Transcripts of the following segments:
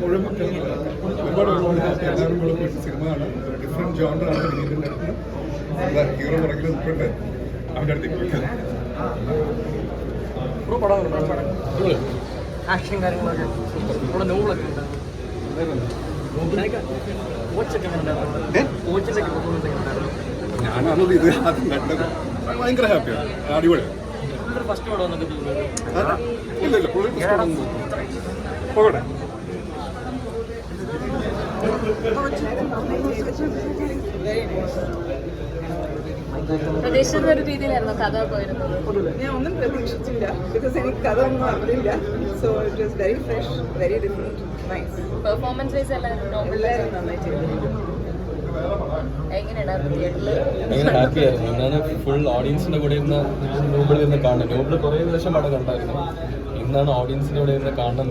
മുഴുവൻ ഒരുപാട് ആക്ഷൻ ഇത് ഭയങ്കര ഹാപ്പിയാണ് അടിപൊളിയാണ്. ഫസ്റ്റ് പടം എന്നൊക്കെ തോന്നുന്നത് ഇല്ല ഇല്ല പോകട്ടെ. പ്രതീക്ഷിച്ച ഒരു രീതിയിലായിരുന്നു കഥ പോയിരുന്നത് ഞാൻ ഒന്നും പ്രതീക്ഷിച്ചില്ല ബിക്കോസ് എനിക്ക് കഥ ഒന്നും അറിയില്ല so it was very fresh very different nice performance wise എല്ലാവരും എല്ലാവരും നന്നായി ചെയ്തു ഞാൻ ഫുൾ ഓഡിയൻസിന്റെ കൂടെ ഇരുന്ന് നോബിൾ ഇരുന്ന് കാണുന്നത് നോബിൾ കുറേ ദിവസം പടം കണ്ടായിരുന്നു. ഇന്നാണ് ഓഡിയൻസിന്റെ കൂടെ ഇരുന്ന് കാണുന്ന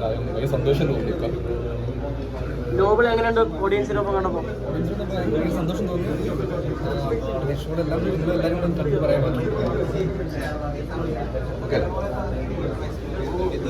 ഭയങ്കര സന്തോഷം തോന്നി ഇപ്പം. എങ്ങനെയുണ്ട് ഓഡിയൻസിനൊപ്പം കണ്ടപ്പോൾ ഭയങ്കര സന്തോഷം തോന്നി. ഓഡിയൻസിനോട് എല്ലാവരും നിങ്ങൾ എല്ലാവരും കൂടെ കണ്ടു പറയാൻ പറ്റും. ഓക്കെ. വിനീത്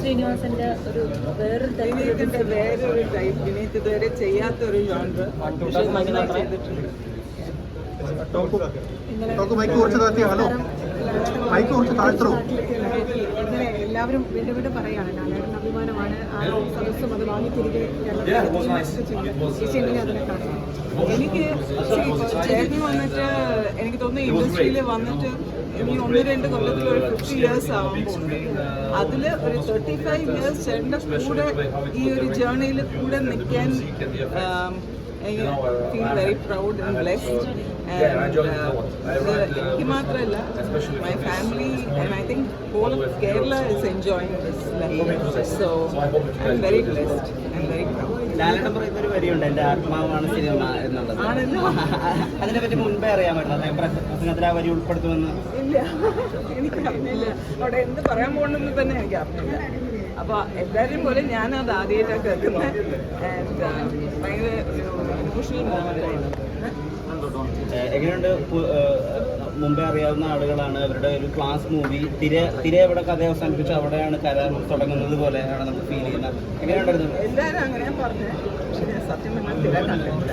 ശ്രീനിവാസന്റെ ഒരു വേറൊരു വേറൊരു ടൈപ്പ് വിനീത് ഇതുവരെ ചെയ്യാത്തൊരു ജോൺറ് പക്ഷെ നന്നായി ചെയ്തിട്ടുണ്ട്. മൈക്ക് കുറച്ച് താഴ്ത്തി ഹലോ. മൈക്ക് കുറച്ച് ഇങ്ങനെ എല്ലാവരും വീണ്ടും വീണ്ടും പറയാണ് ലാലേട്ടൻ അഭിമാനമാണ്. ആ സദസ്സും അത് വാങ്ങി തിരികെ ചേച്ചി അതിനെ കാണുന്നു എനിക്ക് ചേട്ടൻ വന്നിട്ട് എനിക്ക് തോന്നുന്നു ഇൻഡസ്ട്രിയിൽ വന്നിട്ട് ഇനി ഒന്ന് രണ്ട് കൊല്ലത്തിൽ ഒരു ഫിഫ്റ്റി ഇയേഴ്സ് ആവുമ്പോൾ അതിൽ ഒരു തേർട്ടി ഫൈവ് ഇയേഴ്സ് ചേട്ടന്റെ കൂടെ ഈ ഒരു ജേർണിയിൽ കൂടെ നിൽക്കാൻ I feel very proud and blessed and ಮಾತ್ರ ಇಲ್ಲ my family and I think whole of Kerala is enjoying this so I am very blessed and very proud Lalettan പറയുന്ന ഒരു വരിയുണ്ട് എന്റെ ആത്മാവാണ് സിനിമ എന്നുള്ളത്. അതിനെ പറ്റി മുൻപേ അറിയാമായിരുന്നു അദ്ദേഹം പ്രസംഗത്തിൽ ആ വരി ഉൾപ്പെടുത്തുമെന്ന്. ഇല്ല. എനിക്ക് അറിഞ്ഞില്ല അവിടെ എന്ത് പറയാൻ പോകണമെന്ന് തന്നെ എനിക്ക് അപ്പൊ എല്ലാവരും പോലെ ഞാൻ അത് ആദ്യമായിട്ടാണ് കേൾക്കുന്നത് ഭയങ്കര ഒരു ഇമോഷണൽ മൂവ്മെന്റ് ആയിരുന്നു. എങ്ങനെയുണ്ട് മുമ്പേ അറിയാവുന്ന ആളുകളാണ് അവരുടെ ഒരു ക്ലാസ് മൂവി തിര തിര എവിടെ കഥ അവസാനിപ്പിച്ച് അവിടെയാണ് കര തുടങ്ങുന്നത് പോലെയാണ് നമുക്ക് ഫീൽ ചെയ്യുന്നത്. എങ്ങനെയുണ്ടായിരുന്നു എല്ലാവരും അങ്ങനെ പറഞ്ഞു. പക്ഷെ സത്യം പറഞ്ഞാൽ തിര കണ്ടിട്ടില്ല.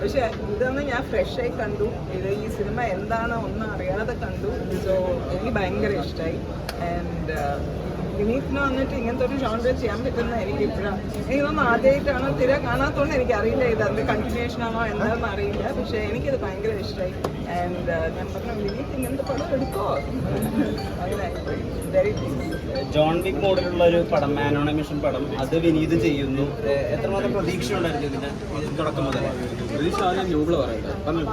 പക്ഷെ ഇതൊന്ന് ഞാൻ ഫ്രഷ് ആയി കണ്ടു. ഇത് ഈ സിനിമ എന്താണോ ഒന്നും അറിയാതെ കണ്ടു. സോ എനിക്ക് ഭയങ്കര ഇഷ്ടമായി ആൻഡ് വിനീതിന് വന്നിട്ട് ഇങ്ങനത്തെ ഒരു ജോൺറ് ചെയ്യാൻ പറ്റുന്ന എനിക്ക് ഇപ്പോഴാണ് എനിക്ക് തോന്നുന്നു ആദ്യമായിട്ടാണ് തിര കാണാത്തതുകൊണ്ട് എനിക്ക് അറിയില്ല ഇത് അതിന്റെ കണ്ടിന്യൂഷൻ ആണോ എന്താണെന്ന് അറിയില്ല. പക്ഷേ എനിക്കിത് ഭയങ്കര ഇഷ്ടമായി ആൻഡ് ഞാൻ പറഞ്ഞു വിനീത് ഇങ്ങനത്തെ പടം എടുക്കോ അങ്ങനെ. വെരി ജോൺ വിക് മോഡലുള്ള ഒരു പടം മാനോണ മിഷൻ പടം അത് വിനീത് ചെയ്യുന്നു. എത്രമാത്രം പ്രതീക്ഷ ഉണ്ടായിരുന്നു ഇതിന്റെ തുടക്കം മുതൽ പ്രതീക്ഷ ആദ്യം ന്യൂബിൾ പറയട്ടെ പറഞ്ഞു